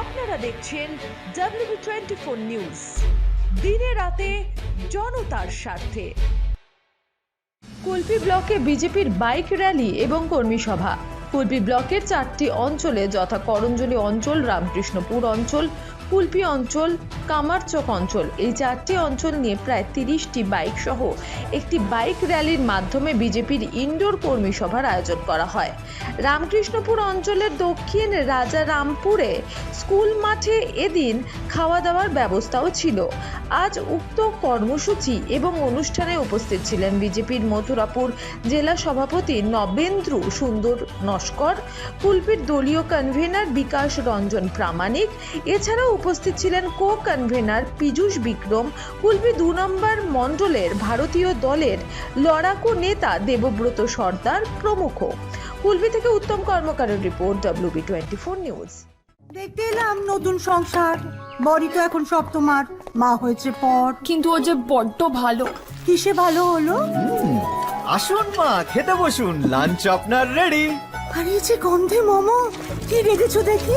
আপনারা দেখছেন W twenty four news দিনে রাতে জনতার স্বার্থে। কুলপি ব্লকে বিজেপির বাইক র্যালি এবং কর্মী সভা। কুলপি ব্লকের চারটি অঞ্চলে যথা করঞ্জলি অঞ্চল, রামকৃষ্ণপুর অঞ্চল কুলপি অঞ্চল, কামারচক অঞ্চল। এই চারটি অঞ্চল নিয়ে প্রায় তিরিশটি বাইক সহ একটি বাইক র্যালির মাধ্যমে বিজেপির ইনডোর কর্মী সভার আয়োজন করা হয়। রামকৃষ্ণপুর অঞ্চলের দক্ষিণ রাজারামপুরে স্কুল মাঠে এদিন খাওয়া দাওয়ার ব্যবস্থাও ছিল। আজ উক্ত কর্মসূচি এবং অনুষ্ঠানে উপস্থিত ছিলেন বিজেপির মথুরাপুর জেলা সভাপতি নবেন্দ্র সুন্দর নস্কর কুলপির দলীয় কনভেনার বিকাশ রঞ্জন প্রামাণিক। এছাড়াও উপস্থিত ছিলেন কো কনভেনার পীযূষ বিক্রম কুলবি দু নম্বর মণ্ডলের ভারতীয় দলের লড়াকু নেতা দেবব্রত সর্দার প্রমুখ। কুলবি থেকে উত্তম কর্মকারের report WB twenty four news দেখতে এলাম নতুন সংসার। বড়ি তো এখন সব তোমার। মা হয়েছে পর। কিন্তু ও যে বড্ড ভালো। কিসে ভালো হলো? আসুন মা খেতে বসুন। লাঞ্চ আপনার রেডি আর এই যে গন্ধে মোমো কি রেখেছো দেখি?